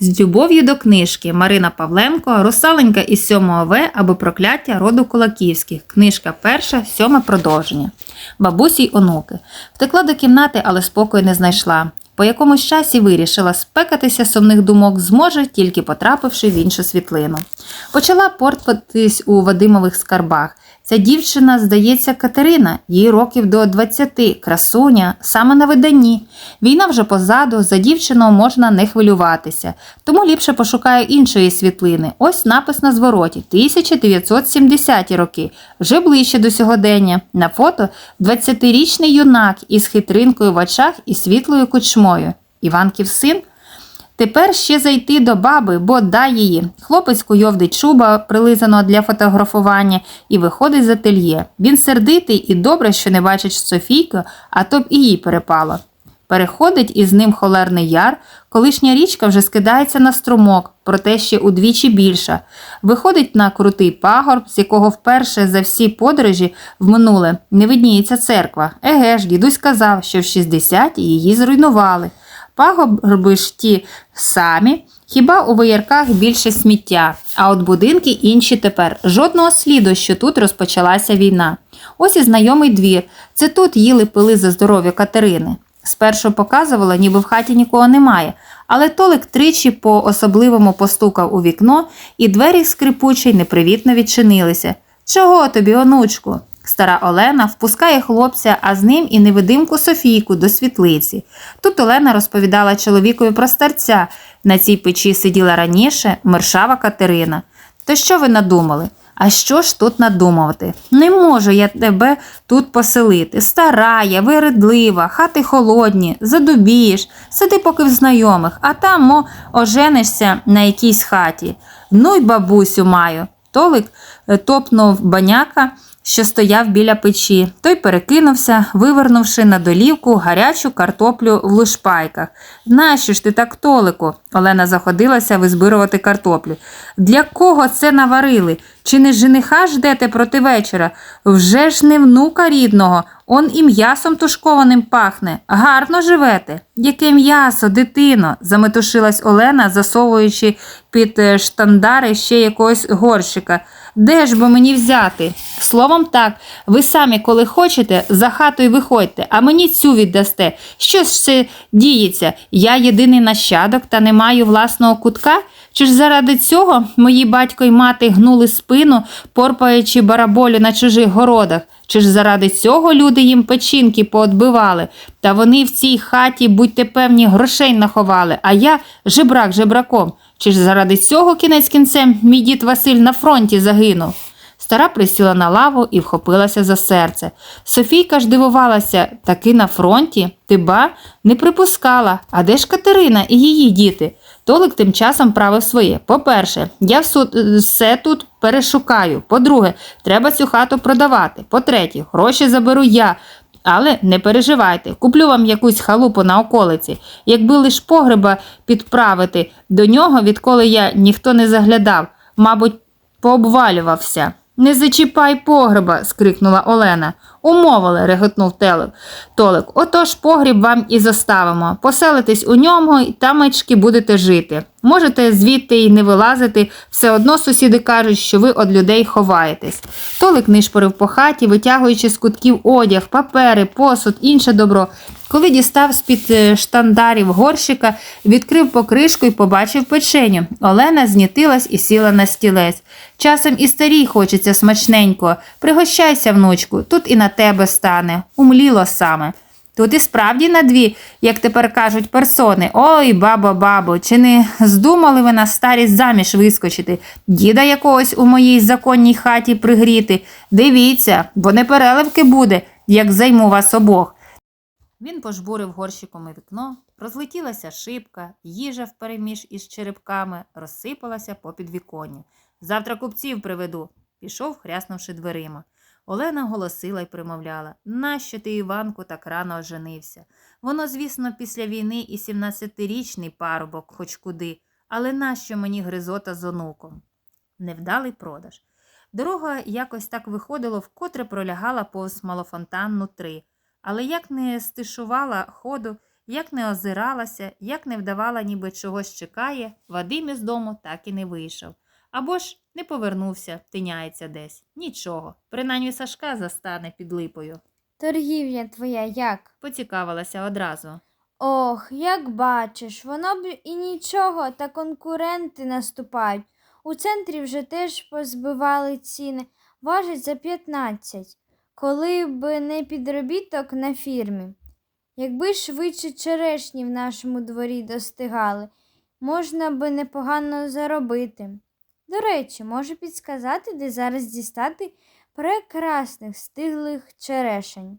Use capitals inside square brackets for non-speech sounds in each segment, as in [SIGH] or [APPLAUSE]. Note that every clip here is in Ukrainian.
З любов'ю до книжки Марина Павленко, Русаленька із 7 В або Прокляття роду Кулаківських. Книжка перша, сьоме продовження. Бабусі й онуки. Втекла до кімнати, але спокою не знайшла. По якомусь часі вирішила спекатися сумних думок зможе, тільки потрапивши в іншу світлину. Почала портатись у Вадимових скарбах. Ця дівчина, здається, Катерина, їй років до 20, красуня, саме на виданні. Війна вже позаду, за дівчину можна не хвилюватися, тому ліпше пошукаю іншої світлини. Ось напис на звороті 1970 роки, вже ближче до сьогодення. На фото 20-річний юнак із хитринкою в очах і світлою кучмою. Іванків син. Тепер ще зайти до баби, бо дай її. Хлопець куйовдить шуба, прилизаного для фотографування, і виходить з ательє. Він сердитий і добре, що не бачить Софійку, а то б і їй перепало. Переходить із ним холерний яр, колишня річка вже скидається на струмок, проте ще удвічі більша. Виходить на крутий пагорб, з якого вперше за всі подорожі в минуле не видніється церква. Еге ж, дідусь казав, що в 60 її зруйнували. Пагорби ж ті самі, хіба у воярках більше сміття, а от будинки інші тепер. Жодного сліду, що тут розпочалася війна. Ось і знайомий двір. Це тут їли пили за здоров'я Катерини. Спершу показувала, ніби в хаті нікого немає, але Толик тричі по особливому постукав у вікно, і двері скрипучі непривітно відчинилися. Чого тобі, онучку? Стара Олена впускає хлопця, а з ним і невидимку Софійку до світлиці. Тут Олена розповідала чоловікові про старця. На цій печі сиділа раніше мершава Катерина. То що ви надумали? А що ж тут надумувати? Не можу я тебе тут поселити. Стара я, виредлива, хати холодні, задубієш, сиди поки в знайомих, а там мо оженишся на якійсь хаті. Ну й бабусю маю. Толик е, топнув баняка, що стояв біля печі. Той перекинувся, вивернувши на долівку гарячу картоплю в лушпайках. Нащо ж ти так, Толику? Олена заходилася визбирувати картоплю. Для кого це наварили? Чи не жениха ждете проти вечора? Вже ж не внука рідного, он і м'ясом тушкованим пахне. Гарно живете. Яке м'ясо, дитино? заметушилась Олена, засовуючи під е, штандари ще якогось горщика. Де ж бо мені взяти? Словом так, ви самі, коли хочете, за хатою виходьте, а мені цю віддасте. Що ж це діється? Я єдиний нащадок та не маю власного кутка? Чи ж заради цього мої батько й мати гнули спину, порпаючи бараболю на чужих городах? Чи ж заради цього люди їм печінки поотбивали? Та вони в цій хаті, будьте певні, грошей наховали, а я жебрак жебраком. Чи ж заради цього кінець кінцем мій дід Василь на фронті загинув? Стара присіла на лаву і вхопилася за серце. Софійка ж дивувалася, таки на фронті, ти ба не припускала. А де ж Катерина і її діти? Толик тим часом правив своє. По-перше, я все тут перешукаю. По-друге, треба цю хату продавати. По-третє, гроші заберу я. Але не переживайте, куплю вам якусь халупу на околиці. Якби лиш погреба підправити до нього, відколи я ніхто не заглядав, мабуть, пообвалювався. Не зачіпай погреба, скрикнула Олена. Умовили, реготнув. Толик. Отож погріб вам і заставимо. Поселитесь у ньому і тамечки будете жити. Можете звідти й не вилазити, все одно сусіди кажуть, що ви від людей ховаєтесь. Толик нишпорив по хаті, витягуючи з кутків одяг, папери, посуд, інше добро. Коли дістав з-під е, штандарів горщика, відкрив покришку і побачив печеню. Олена знітилась і сіла на стілець. Часом і старій хочеться смачненько. Пригощайся, внучку, тут і на тебе стане. Умліло саме. Тут і справді на дві, як тепер кажуть, персони. Ой, бабо, бабо, чи не здумали ви на старість заміж вискочити, діда якогось у моїй законній хаті пригріти? Дивіться, бо не переливки буде, як займу вас обох. Він пожбурив горщиком і вікно, розлетілася шибка, їжа впереміж із черепками розсипалася по підвіконню. Завтра купців приведу, пішов, хряснувши дверима. Олена голосила й примовляла Нащо ти, Іванку, так рано оженився? Воно, звісно, після війни і 17-річний парубок, хоч куди, але нащо мені гризота з онуком? Невдалий продаж. Дорога якось так виходило, вкотре пролягала повз малофонтанну три. Але як не стишувала ходу, Як не озиралася, як не вдавала, ніби чогось чекає, Вадим із дому так і не вийшов. Або ж не повернувся, тиняється десь. Нічого, принаймні Сашка застане під липою. Торгівля твоя як? Поцікавилася одразу. Ох, як бачиш, воно б і нічого, та конкуренти наступають. У центрі вже теж позбивали ціни, важить за 15, коли б не підробіток на фірмі. Якби швидше черешні в нашому дворі достигали, можна би непогано заробити. До речі, можу підсказати, де зараз дістати прекрасних стиглих черешень.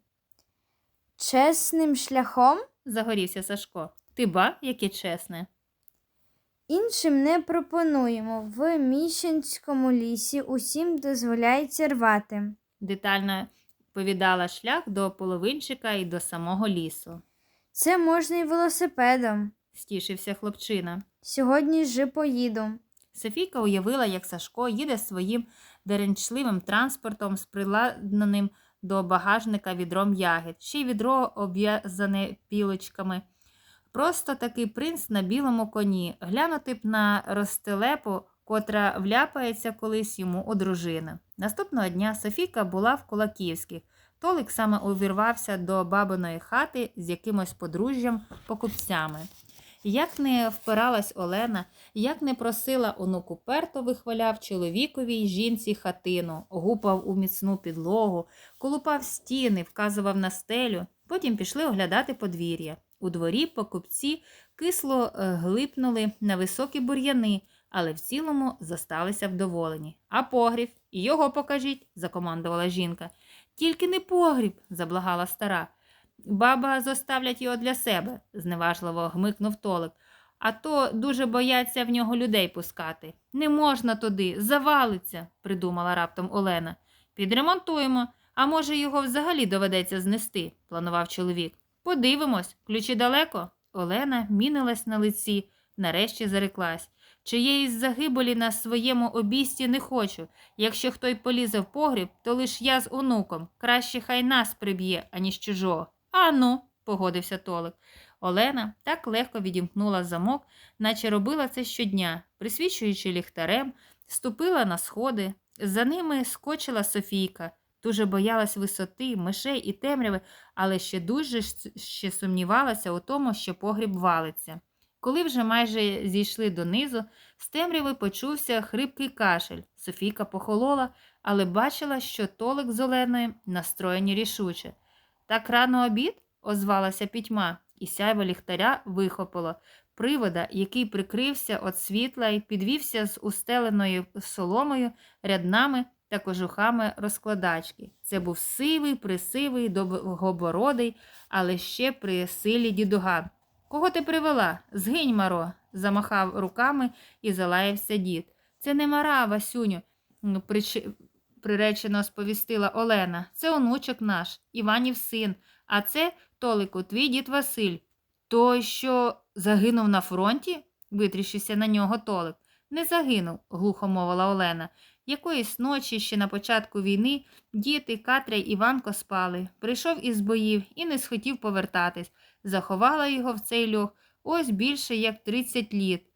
Чесним шляхом Загорівся Сашко. Ти ба, яке чесне. Іншим не пропонуємо. В Міщенському лісі усім дозволяється рвати. Детально повідала шлях до половинчика і до самого лісу. Це можна і велосипедом. Стішився хлопчина. Сьогодні ж поїду. Софійка уявила, як Сашко їде своїм деренчливим транспортом з до багажника відром ягід, ще й відро обв'язане пілочками. Просто такий принц на білому коні, глянути б на розтелепу, котра вляпається колись йому у дружину. Наступного дня Софійка була в Кулаківських. Толик саме увірвався до бабиної хати з якимось подружжям покупцями. Як не впиралась Олена, як не просила онуку перто вихваляв чоловікові й жінці хатину, гупав у міцну підлогу, колупав стіни, вказував на стелю. Потім пішли оглядати подвір'я. У дворі покупці кисло е, глипнули на високі бур'яни, але в цілому зосталися вдоволені. А погріб, його покажіть, закомандувала жінка. Тільки не погріб, заблагала стара. Баба зоставлять його для себе, зневажливо гмикнув Толик. А то дуже бояться в нього людей пускати. Не можна туди, завалиться, придумала раптом Олена. Підремонтуємо, а може його взагалі доведеться знести, планував чоловік. Подивимось, ключі далеко. Олена мінилась на лиці, нарешті зареклась. Чиєїсь загибелі на своєму обісті не хочу. Якщо хто й полізе в погріб, то лиш я з онуком. Краще хай нас приб'є, аніж чужого. А ну, погодився Толик. Олена так легко відімкнула замок, наче робила це щодня, присвічуючи ліхтарем, ступила на сходи. За ними скочила Софійка. Дуже боялась висоти, мишей і темряви, але ще дуже ще сумнівалася у тому, що погріб валиться. Коли вже майже зійшли донизу, з темряви почувся хрипкий кашель. Софійка похолола, але бачила, що Толик з Оленою настроєні рішуче. Так рано обід? озвалася пітьма, і сяйво ліхтаря вихопило. Привода, який прикрився від світла і підвівся з устеленою соломою, ряднами та кожухами розкладачки. Це був сивий, присивий, довгобородий, але ще при силі дідуган. Кого ти привела? Згинь, Маро, замахав руками і залаявся дід. Це не Мара, Васюню, приречено сповістила Олена. Це онучок наш, Іванів син, а це, Толику, твій дід Василь. Той, що загинув на фронті? витріщився на нього Толик. Не загинув, глухо мовила Олена. Якоїсь ночі ще на початку війни діти Катря й Іванко спали. Прийшов із боїв і не схотів повертатись. Заховала його в цей льох ось більше як 30 літ.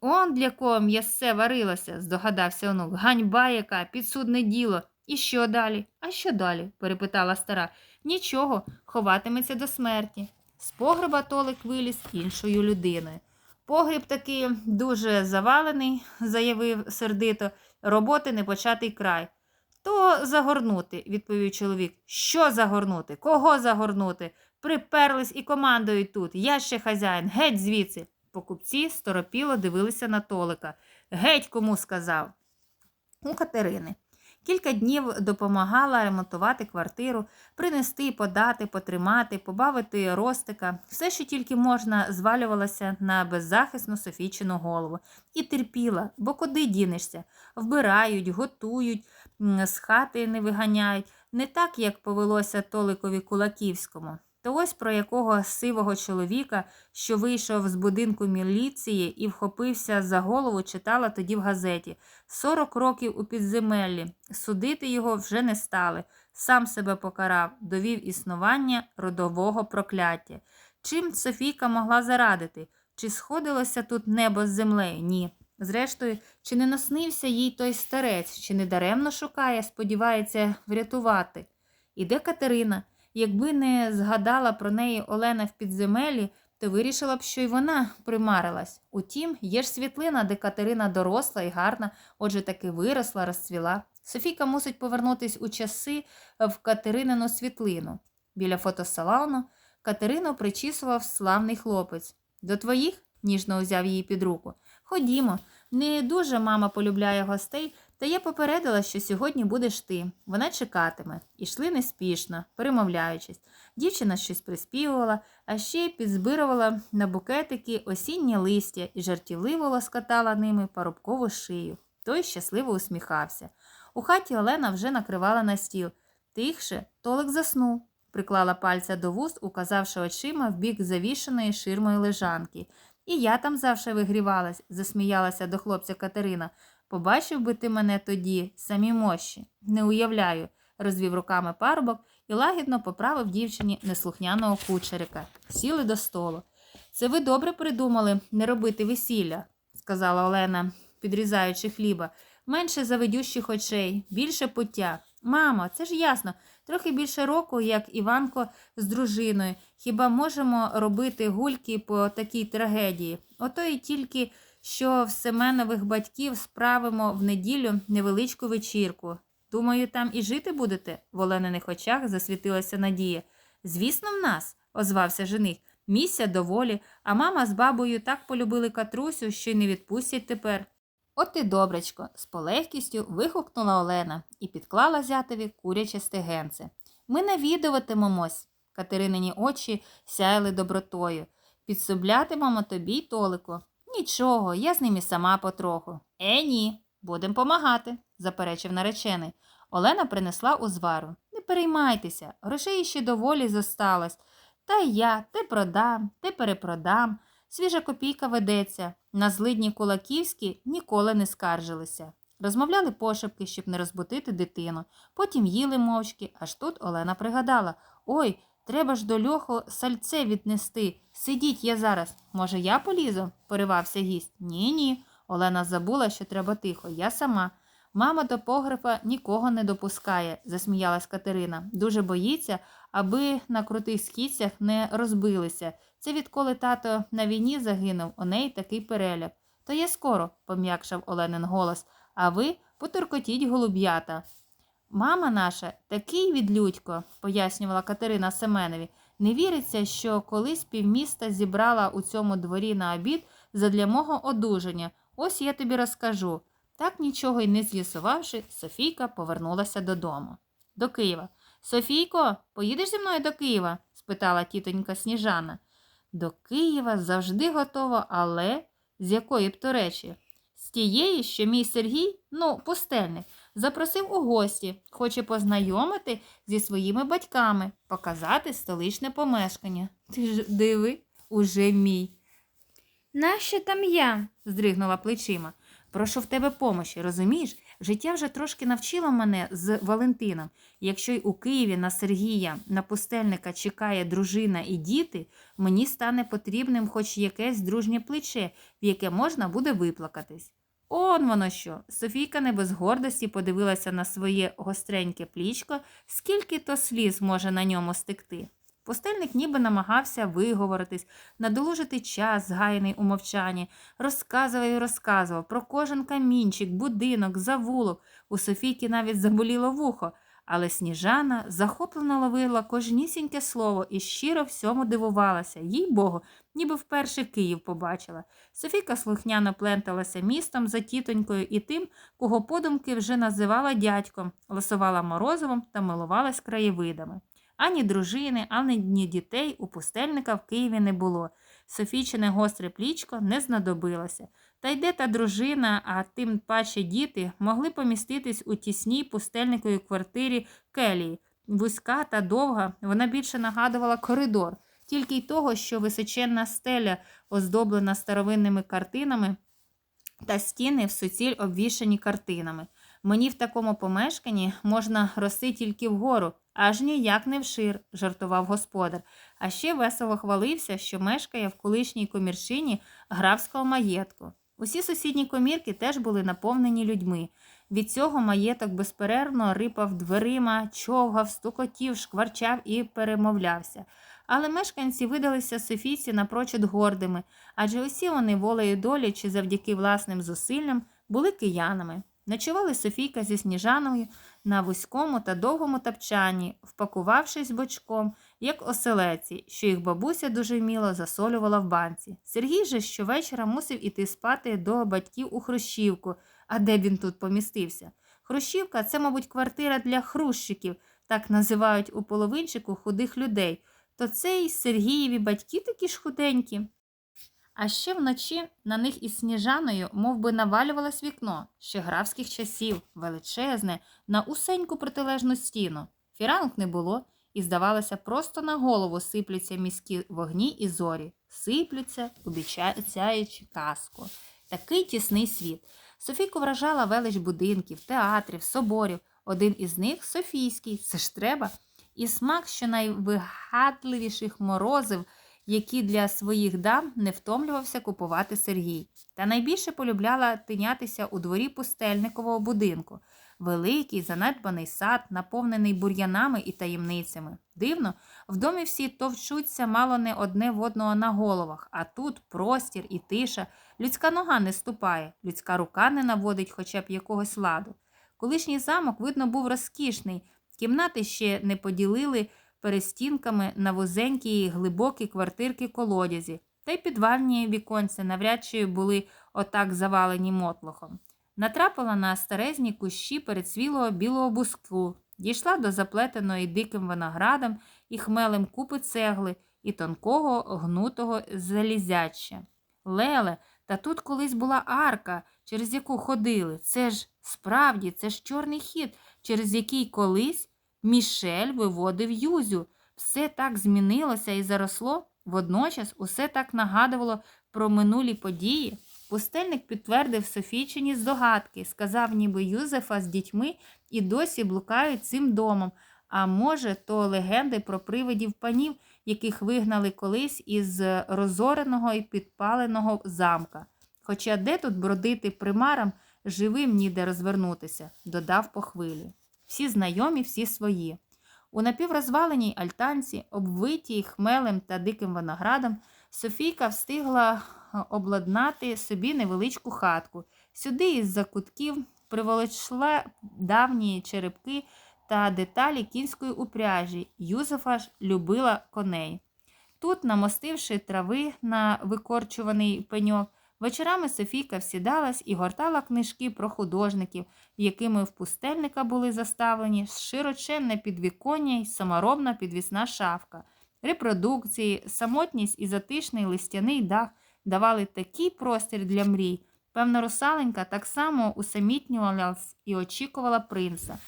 Он для кого м'ясце варилося, здогадався онук. Ганьба яка, підсудне діло. І що далі? А що далі? перепитала стара. Нічого, ховатиметься до смерті. З погреба Толик виліз іншою людиною. Погріб таки дуже завалений, заявив сердито, роботи не початий край. То загорнути, відповів чоловік. Що загорнути? Кого загорнути? Приперлись і командують тут. Я ще хазяїн, геть звідси. Покупці сторопіло дивилися на Толика. Геть кому сказав. У Катерини. Кілька днів допомагала ремонтувати квартиру, принести, подати, потримати, побавити ростика. Все, що тільки можна, звалювалося на беззахисну Софійчину голову. І терпіла, бо куди дінешся? Вбирають, готують, з хати не виганяють. Не так, як повелося Толикові Кулаківському. То ось про якого сивого чоловіка, що вийшов з будинку міліції і вхопився за голову, читала тоді в газеті. Сорок років у підземеллі. Судити його вже не стали. Сам себе покарав, довів існування родового прокляття. Чим Софійка могла зарадити? Чи сходилося тут небо з землею? Ні. Зрештою, чи не наснився їй той старець, чи не даремно шукає, сподівається врятувати? І де Катерина? Якби не згадала про неї Олена в підземелі, то вирішила б, що й вона примарилась. Утім, є ж світлина, де Катерина доросла і гарна, отже таки виросла, розцвіла. Софійка мусить повернутись у часи в Катеринину світлину. Біля фотосалону Катерину причісував славний хлопець. До твоїх? ніжно узяв її під руку. Ходімо. Не дуже мама полюбляє гостей, та я попередила, що сьогодні будеш ти. Вона чекатиме. Ішли неспішно, перемовляючись. Дівчина щось приспівувала, а ще підзбирувала на букетики осіннє листя і жартівливо лоскотала ними парубкову шию. Той щасливо усміхався. У хаті Олена вже накривала на стіл. Тихше, Толик заснув. Приклала пальця до вуст, указавши очима в бік завішаної ширмою лежанки. І я там завше вигрівалась, засміялася до хлопця Катерина. Побачив би ти мене тоді, самі мощі. Не уявляю, розвів руками парубок і лагідно поправив дівчині неслухняного кучерика. Сіли до столу. Це ви добре придумали не робити весілля, сказала Олена, підрізаючи хліба. Менше заведющих очей, більше пуття. Мамо, це ж ясно. Трохи більше року, як Іванко з дружиною. Хіба можемо робити гульки по такій трагедії? Ото і тільки що в Семенових батьків справимо в неділю невеличку вечірку. Думаю, там і жити будете? В Олениних очах засвітилася надія. Звісно, в нас, озвався жених. Місця доволі, а мама з бабою так полюбили Катрусю, що й не відпустять тепер. От і добречко, з полегкістю вигукнула Олена і підклала зятеві куряче стегенце. Ми навідуватимемось. Катеринині очі сяяли добротою. Підсоблятимемо тобі й Толику. Нічого, я з ним і сама потроху. Е, ні, будем помагати, заперечив наречений. Олена принесла узвару. Не переймайтеся, грошей ще доволі зосталось. Та й я те продам, те перепродам. Свіжа копійка ведеться. На злидні кулаківські ніколи не скаржилися. Розмовляли пошепки, щоб не розбудити дитину. Потім їли мовчки, аж тут Олена пригадала Ой, треба ж до льоху сальце віднести. Сидіть я зараз. Може, я полізу? поривався гість. Ні, ні. Олена забула, що треба тихо. Я сама. Мама до погреба нікого не допускає, засміялась Катерина. Дуже боїться, аби на крутих східцях не розбилися. Це відколи тато на війні загинув, у неї такий переляк. То я скоро, пом'якшав Оленин голос, а ви потуркотіть голуб'ята. Мама наша такий відлюдько, пояснювала Катерина Семенові. Не віриться, що колись півміста зібрала у цьому дворі на обід задля мого одужання. Ось я тобі розкажу. Так нічого й не з'ясувавши, Софійка повернулася додому. До Києва. Софійко, поїдеш зі мною до Києва? спитала тітонька Сніжана. До Києва завжди готова, але з якої б то речі? З тієї, що мій Сергій, ну, пустельник, запросив у гості, хоче познайомити зі своїми батьками, показати столичне помешкання. [LAUGHS] Ти ж диви, уже мій, Нащо там я? здригнула плечима. Прошу в тебе помощі, розумієш? Життя вже трошки навчило мене з Валентином. Якщо й у Києві на Сергія, на пустельника чекає дружина і діти, мені стане потрібним хоч якесь дружнє плече, в яке можна буде виплакатись. Он воно що. Софійка не без гордості подивилася на своє гостреньке плічко, скільки то сліз може на ньому стекти. Постельник ніби намагався виговоритись, надолужити час, згаяний у мовчанні, розказував і розказував про кожен камінчик, будинок, завулок. У Софійки навіть заболіло вухо, але сніжана захоплено ловила кожнісіньке слово і щиро всьому дивувалася, їй богу, ніби вперше Київ побачила. Софійка слухняно пленталася містом за тітонькою і тим, кого подумки вже називала дядьком, ласувала морозивом та милувалась краєвидами. Ані дружини, ані дітей у пустельника в Києві не було. Софійчине гостре плічко не знадобилося. Та й де та дружина, а тим паче діти, могли поміститись у тісній пустельниковій квартирі Келії. Вузька та довга, вона більше нагадувала коридор, тільки й того, що височенна стеля, оздоблена старовинними картинами, та стіни в суціль обвішані картинами. Мені в такому помешканні можна рости тільки вгору, аж ніяк не вшир, жартував господар. А ще весело хвалився, що мешкає в колишній комірчині графського маєтку. Усі сусідні комірки теж були наповнені людьми. Від цього маєток безперервно рипав дверима, човгав, стукотів, шкварчав і перемовлявся. Але мешканці видалися Софійці напрочуд гордими, адже усі вони волею долі чи завдяки власним зусиллям були киянами. Ночували Софійка зі Сніжаною на вузькому та довгому тапчані, впакувавшись бочком, як оселеці, що їх бабуся дуже вміло засолювала в банці. Сергій же щовечора мусив іти спати до батьків у Хрущівку, а де він тут помістився? Хрущівка це, мабуть, квартира для хрущиків, так називають у половинчику худих людей. То це й Сергієві батьки такі ж худенькі. А ще вночі на них із сніжаною мов би, навалювалось вікно ще графських часів, величезне, на усеньку протилежну стіну. Фіранок не було, і, здавалося, просто на голову сипляться міські вогні і зорі, сиплються, обіцяючи казку. Такий тісний світ. Софійку вражала велич будинків, театрів, соборів. Один із них Софійський, це ж треба. І смак щонайвигадливіших морозив, які для своїх дам не втомлювався купувати Сергій. Та найбільше полюбляла тинятися у дворі пустельникового будинку. Великий, занедбаний сад, наповнений бур'янами і таємницями. Дивно, в домі всі товчуться мало не одне в одного на головах, а тут простір і тиша. Людська нога не ступає, людська рука не наводить хоча б якогось ладу. Колишній замок, видно, був розкішний, кімнати ще не поділили перестінками на вузенькі й глибокі квартирки колодязі, та й підвальні віконці навряд чи були отак завалені мотлохом. Натрапила на старезні кущі передсвілого білого буску, дійшла до заплетеної диким виноградом і хмелем купи цегли і тонкого гнутого залізяча. Леле, та тут колись була арка, через яку ходили. Це ж справді, це ж чорний хід, через який колись Мішель виводив Юзю. Все так змінилося і заросло. Водночас усе так нагадувало про минулі події. Пустельник підтвердив Софійчині здогадки, сказав, ніби Юзефа з дітьми і досі блукають цим домом. А може, то легенди про привидів панів, яких вигнали колись із розореного і підпаленого замка. Хоча де тут бродити примарам, живим ніде розвернутися, додав по хвилі. Всі знайомі, всі свої. У напіврозваленій альтанці, обвитій хмелем та диким виноградом, Софійка встигла обладнати собі невеличку хатку. Сюди із закутків приволочла давні черепки та деталі кінської упряжі. Юзефа ж любила коней. Тут, намостивши трави на викорчуваний пеньок, вечорами Софійка всідалась і гортала книжки про художників, якими в пустельника були заставлені широченне підвіконня й саморобна підвісна шафка. Репродукції, самотність і затишний листяний дах давали такий простір для мрій. Певно, русаленька так само усамітнювалась і очікувала принца.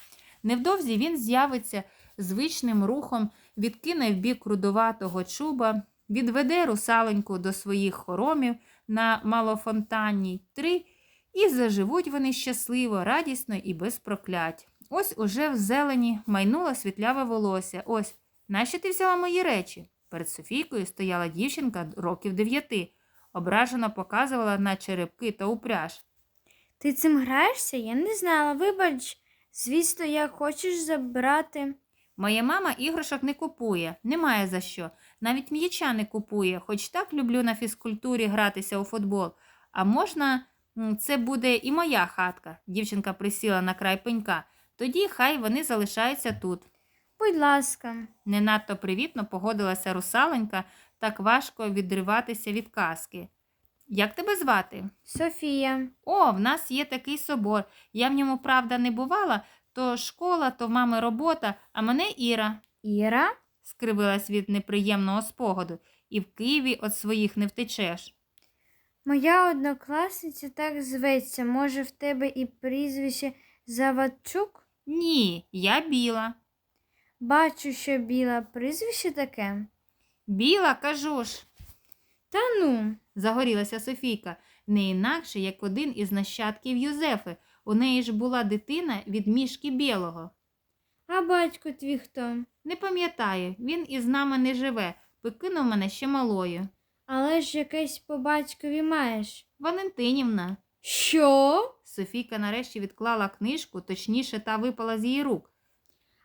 Невдовзі він з'явиться звичним рухом, відкине в бік рудуватого чуба, відведе русаленьку до своїх хоромів на малофонтанній три, і заживуть вони щасливо, радісно і без проклять. Ось уже в зелені майнуло світляве волосся. Ось, нащо ти взяла мої речі? Перед Софійкою стояла дівчинка років дев'яти, ображено показувала на черепки та упряж. Ти цим граєшся? Я не знала. Вибач, звісно, як хочеш забрати. Моя мама іграшок не купує, немає за що. Навіть м'яча не купує, хоч так люблю на фізкультурі гратися у футбол. А можна, це буде і моя хатка. Дівчинка присіла на край пенька. Тоді хай вони залишаються тут. Будь ласка. Не надто привітно погодилася русаленька, так важко відриватися від казки. Як тебе звати? Софія. О, в нас є такий собор. Я в ньому, правда, не бувала, то школа, то в мами робота, а мене Іра, Іра? Скривилась від неприємного спогаду, і в Києві від своїх не втечеш. Моя однокласниця так зветься. Може, в тебе і прізвище Завадчук? Ні, я біла. Бачу, що біла прізвище таке. Біла, кажу ж, Та ну, загорілася Софійка, не інакше, як один із нащадків Юзефи. У неї ж була дитина від мішки білого. А батько твій хто? Не пам'ятаю, він із нами не живе, покинув мене ще малою. Але ж якесь по батькові маєш. Валентинівна. Що? Софійка нарешті відклала книжку, точніше, та випала з її рук.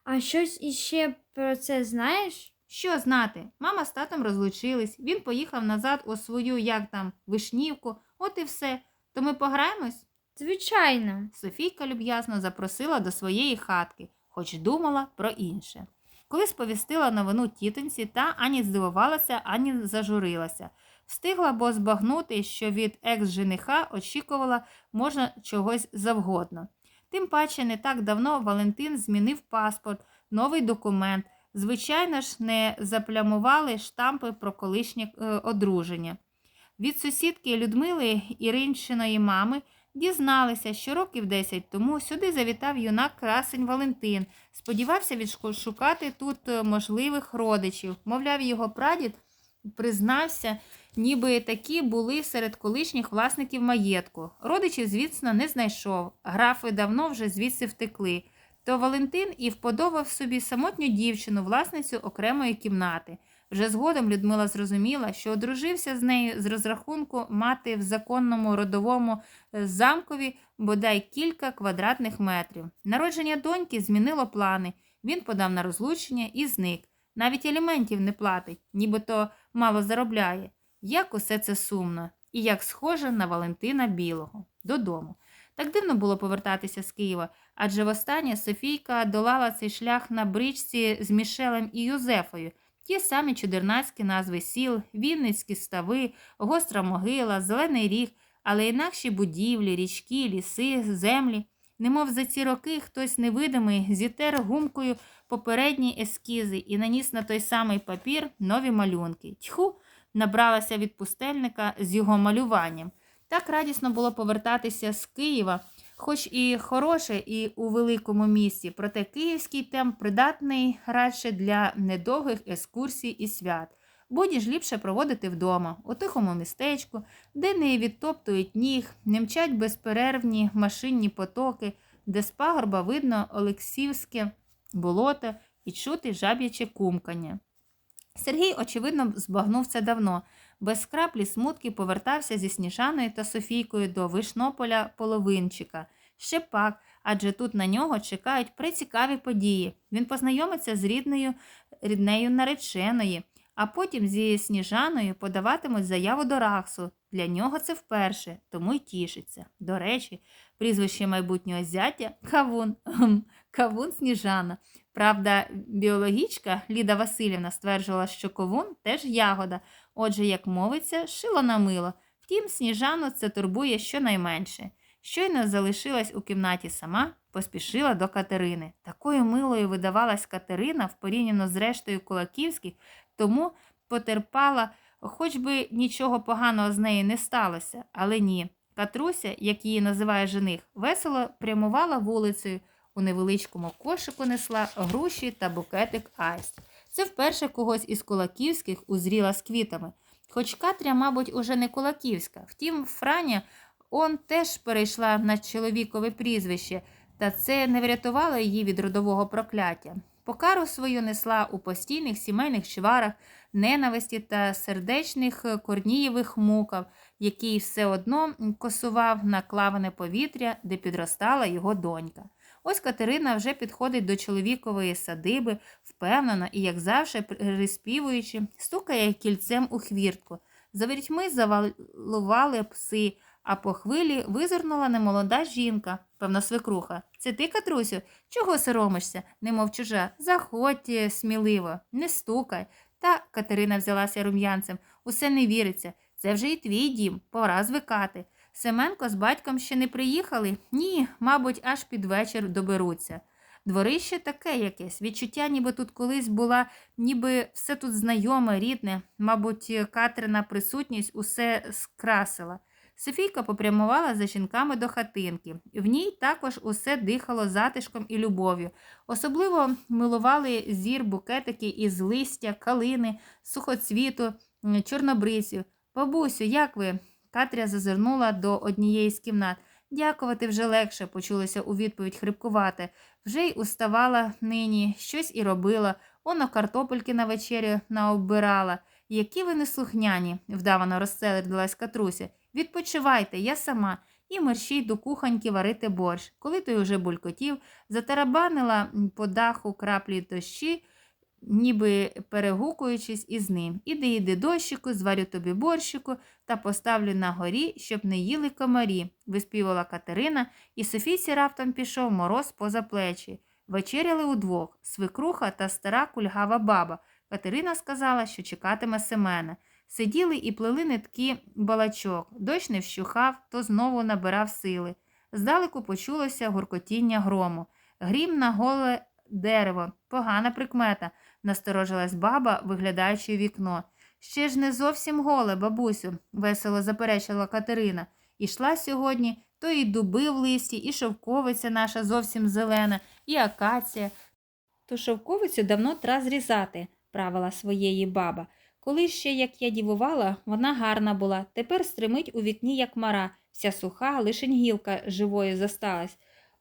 А щось іще про це знаєш? Що знати? Мама з татом розлучились, він поїхав назад у свою, як там, вишнівку, от і все. То ми пограємось? Звичайно. Софійка люб'язно запросила до своєї хатки, хоч думала про інше. Коли сповістила новину тітоньці, та ані здивувалася, ані зажурилася. Встигла бо збагнути, що від екс-жениха очікувала можна чогось завгодно. Тим паче, не так давно Валентин змінив паспорт, новий документ. Звичайно ж, не заплямували штампи про колишнє е, одруження. Від сусідки Людмили Іринчиної мами дізналися, що років 10 тому сюди завітав юнак красень Валентин. Сподівався відшукати тут е, можливих родичів. Мовляв, його прадід признався, ніби такі були серед колишніх власників маєтку. Родичів, звісно, не знайшов. Графи давно вже звідси втекли. То Валентин і вподобав собі самотню дівчину, власницю окремої кімнати. Вже згодом Людмила зрозуміла, що одружився з нею з розрахунку мати в законному родовому е, замкові бодай кілька квадратних метрів. Народження доньки змінило плани. Він подав на розлучення і зник. Навіть аліментів не платить, нібито мало заробляє. Як усе це сумно, і як схоже на Валентина Білого. Додому. Так дивно було повертатися з Києва, адже востаннє Софійка долала цей шлях на бричці з Мішелем і Юзефою. Ті самі чудернацькі назви сіл, Вінницькі стави, гостра могила, Зелений ріг, але інакші будівлі, річки, ліси, землі. Немов за ці роки хтось невидимий зітер гумкою попередні ескізи і наніс на той самий папір нові малюнки. Тьху, набралася від пустельника з його малюванням. Так радісно було повертатися з Києва, хоч і хороше, і у великому місті, проте київський темп придатний радше для недовгих екскурсій і свят. Боді ж ліпше проводити вдома, у тихому містечку, де не відтоптують ніг, не мчать безперервні машинні потоки, де з пагорба видно Олексівське болото і чути жаб'яче кумкання. Сергій, очевидно, збагнув це давно. Без краплі смутки повертався зі Сніжаною та Софійкою до Вишнополя половинчика. Ще пак, адже тут на нього чекають прицікаві події. Він познайомиться з рідною ріднею нареченої, а потім зі Сніжаною подаватимуть заяву до Рахсу. Для нього це вперше, тому й тішиться. До речі, прізвище майбутнього зятя Кавун. Кавун Сніжана. Правда, біологічка Ліда Васильівна стверджувала, що ковун теж ягода, отже, як мовиться, шило на мило. Втім, сніжану це турбує щонайменше. Щойно залишилась у кімнаті сама, поспішила до Катерини. Такою милою видавалась Катерина в порівняно з рештою кулаківських, тому потерпала, хоч би нічого поганого з нею не сталося, але ні. Катруся, як її називає жених, весело прямувала вулицею. У невеличкому кошику несла груші та букетик айст. Це вперше когось із кулаківських узріла з квітами. Хоч Катря, мабуть, уже не кулаківська. Втім, Франя он теж перейшла на чоловікове прізвище, та це не врятувало її від родового прокляття. Покару свою несла у постійних сімейних чварах, ненависті та сердечних корнієвих муках, який все одно косував на клаване повітря, де підростала його донька. Ось Катерина вже підходить до чоловікової садиби, впевнена і, як завжди, приспівуючи, стукає кільцем у хвіртку. За ворітьми завалували пси, а по хвилі визирнула немолода жінка, певно, свекруха. Це ти, Катрусю? Чого соромишся, немов чужа? Заходь е, сміливо, не стукай. Та Катерина взялася рум'янцем. Усе не віриться. Це вже і твій дім, пора звикати. Семенко з батьком ще не приїхали? Ні, мабуть, аж під вечір доберуться. Дворище таке якесь, відчуття, ніби тут колись була, ніби все тут знайоме, рідне, мабуть, Катрина присутність усе скрасила. Софійка попрямувала за жінками до хатинки. В ній також усе дихало затишком і любов'ю. Особливо милували зір букетики із листя, калини, сухоцвіту, м, чорнобриців. Бабусю, як ви? Катря зазирнула до однієї з кімнат. Дякувати вже легше, почулося у відповідь хрипкувати. Вже й уставала нині, щось і робила. Оно картопельки на вечерю наоббирала. Які ви неслухняні, вдавано розселедилась Катруся. Відпочивайте, я сама. І мерщій до кухоньки варити борщ. Коли той уже булькотів, затарабанила по даху краплі дощі, ніби перегукуючись із ним. Іди, іди, дощику, зварю тобі борщику та поставлю на горі, щоб не їли комарі, виспівала Катерина, і Софійці раптом пішов мороз поза плечі. Вечеряли удвох свекруха та стара кульгава баба. Катерина сказала, що чекатиме Семена. Сиділи і плели нитки балачок. Дощ не вщухав, то знову набирав сили. Здалеку почулося гуркотіння грому. Грім на голе дерево. Погана прикмета, насторожилась баба, виглядаючи в вікно. Ще ж не зовсім голе, бабусю, весело заперечила Катерина. Ішла сьогодні, то і дуби в листі, і шовковиця наша зовсім зелена, і акація. Ту шовковицю давно тра зрізати, правила своєї баба. Коли ще, як я дівувала, вона гарна була, тепер стримить у вікні, як мара, вся суха, лишень гілка живою зосталась.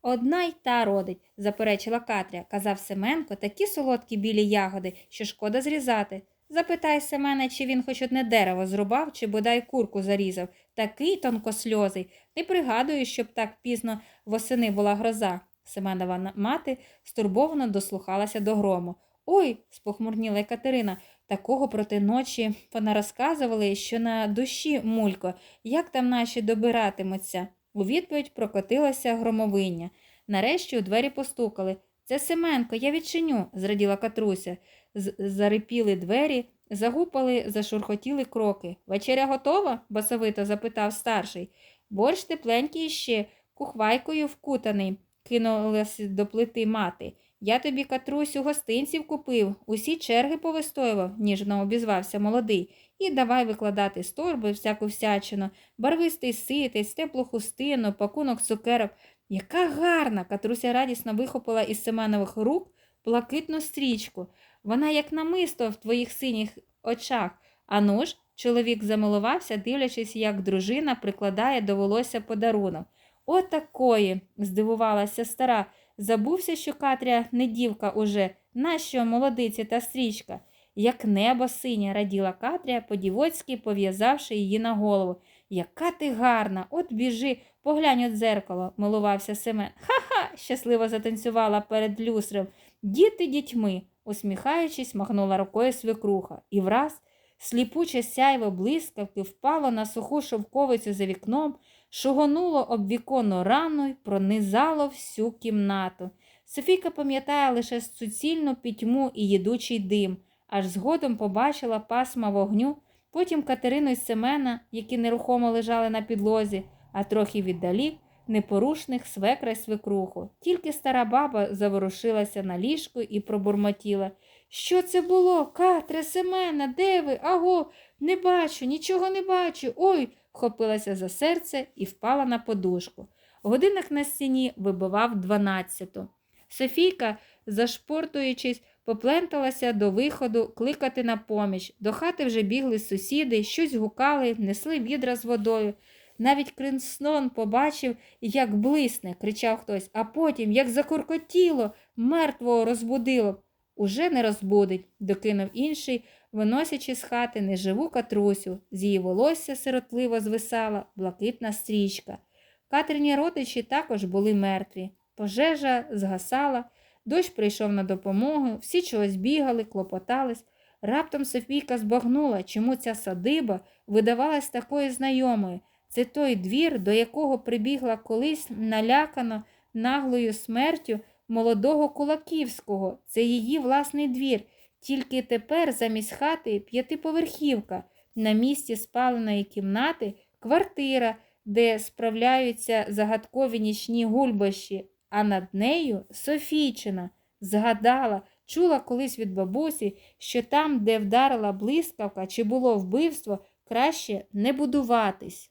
Одна й та родить, заперечила Катря, казав Семенко, такі солодкі білі ягоди, що шкода зрізати. Запитай Семена, чи він хоч одне дерево зрубав, чи бодай курку зарізав. Такий тонкосльозий. Не пригадую, щоб так пізно восени була гроза. Семенова мати стурбовано дослухалася до грому. Ой, спохмурніла Катерина, такого проти ночі понарозказували, що на душі мулько, як там наші добиратимуться. У відповідь прокотилося громовиння. Нарешті у двері постукали. Це Семенко, я відчиню, зраділа Катруся. З- зарипіли двері, загупали, зашурхотіли кроки. Вечеря готова? басовито запитав старший. Борщ тепленький ще, кухвайкою вкутаний, кинулась до плити мати. Я тобі, Катрусю, гостинців купив, усі черги повистоював, ніжно обізвався молодий. І давай викладати з торби всяку всячину, барвистий ситець, теплу хустину, пакунок цукерок. Яка гарна! Катруся радісно вихопила із Семенових рук блакитну стрічку. Вона як намисто в твоїх синіх очах. Ану ж, чоловік замилувався, дивлячись, як дружина прикладає до волосся подарунок. Отакої, здивувалася стара. Забувся, що Катря не дівка уже. Нащо молодиці та стрічка? Як небо синє, раділа Катря, по-дівоцьки пов'язавши її на голову. Яка ти гарна, от біжи, поглянь у дзеркало, милувався Семен. Ха-ха, щасливо затанцювала перед люстрем. Діти дітьми, усміхаючись, махнула рукою свекруха. І враз сліпуче сяйво блискавки впало на суху шовковицю за вікном, шугонуло об віконну рану й пронизало всю кімнату. Софійка пам'ятає лише суцільну пітьму і їдучий дим, аж згодом побачила пасма вогню, потім Катерину й Семена, які нерухомо лежали на підлозі, а трохи віддалік непорушних свекра й свекруху. Тільки стара баба заворушилася на ліжку і пробурмотіла. Що це було? Катре, Семена, де ви? Аго, не бачу, нічого не бачу. Ой, вхопилася за серце і впала на подушку. Годинник на стіні вибивав дванадцяту. Софійка, зашпортуючись, попленталася до виходу кликати на поміч. До хати вже бігли сусіди, щось гукали, несли відра з водою. Навіть Кринснон побачив, як блисне, кричав хтось, а потім, як закуркотіло, мертвого розбудило. Уже не розбудить, докинув інший, виносячи з хати неживу катрусю. З її волосся сиротливо звисала блакитна стрічка. Катерині родичі також були мертві. Пожежа згасала, дощ прийшов на допомогу, всі чогось бігали, клопотались. Раптом Софійка збагнула, чому ця садиба видавалась такою знайомою. Це той двір, до якого прибігла колись налякано наглою смертю молодого Кулаківського. Це її власний двір. Тільки тепер замість хати п'ятиповерхівка, на місці спаленої кімнати квартира, де справляються загадкові нічні гульбощі, а над нею Софійчина. Згадала, чула колись від бабусі, що там, де вдарила блискавка чи було вбивство, краще не будуватись.